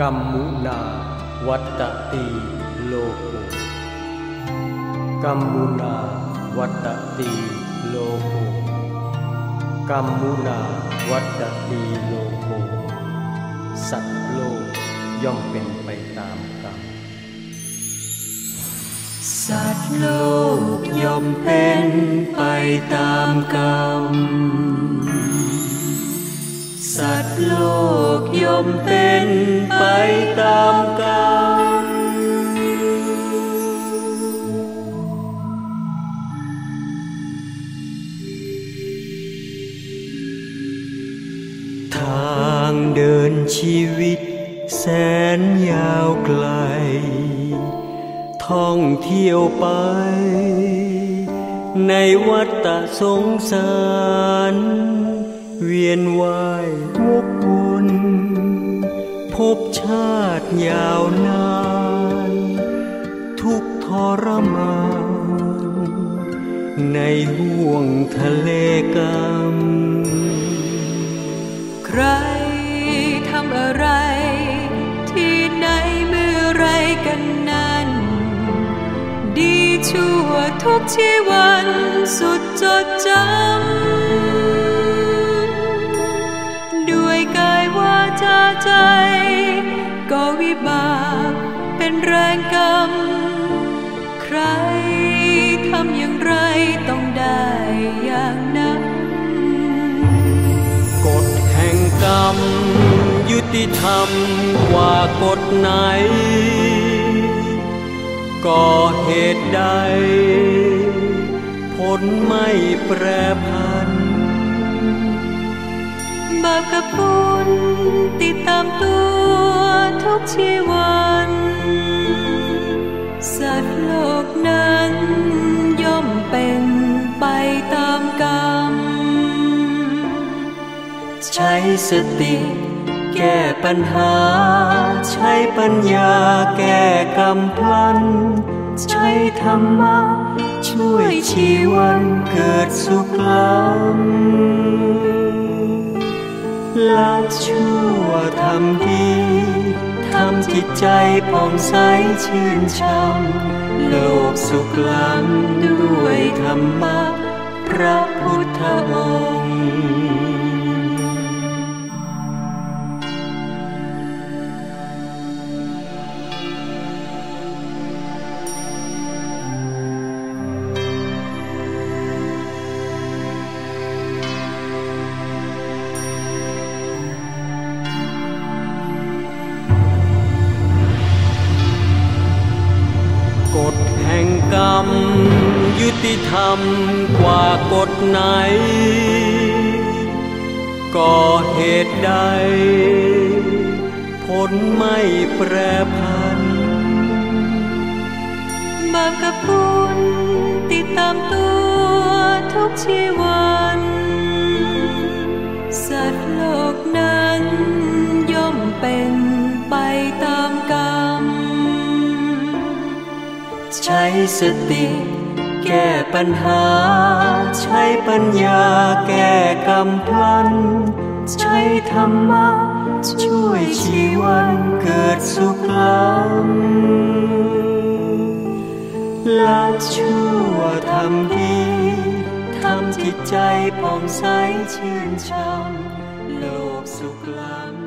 กัมมุนาวัตติโลกุกัมมุนาวัตติโลกุกัมมุนาวัตติโลกุสัตว์โลกย่อมเป็นไปตามกรรม สัตว์โลกย่อมเป็นไปตามกรรม สัตว์โลกย่อมเป็นไปตามกรรมทางเดินชีวิตแสนยาวไกล ท่องเที่ยวไป ในวัฏฏะสงสาร เวียนว่ายวกวนพบชาติยาวนาน ทุกทรมาน ในห่วงทะเลกรรม ใครทำอะไร ที่ไหนเมื่อไรกันนั้น ดีชั่วทุกชีวันสุดจดจำ ติธรรมกว่ากฎไหนก่อเหตุใด ผลไม่แปรผัน บาปกับบุญติดตามตัวทุกชีวัน สัตว์โลกนั้นย่อมเป็นไปตามกรรม ใช้สติ แก้ปัญหา ใช้ปัญญาแก้กรรมพลัน ใช้ธรรมะ ช่วยชีวันเกิดสุขล้ำละชั่วทำดีทำจิตใจผ่องใสชื่นช่ำโลกสุขล้ำด้วยธรรมะ พระพุทธอ กรรม ยุติธรรมกว่ากฎไหนก่อเหตุใด ผลไม่แปรผัน บาปกับบุญติดตามตัวทุกชีวัน สัตว์โลกนั้นย่อมเป็น ใช้สติ แก้ปัญหา ใช้ปัญญาแก้กรรมพลัน ใช้ธรรมะ ช่วยชีวันเกิดสุขล้ำละชั่วทำดีทำจิตใจผ่องใสชื่นช่ำโลกสุขล้ำ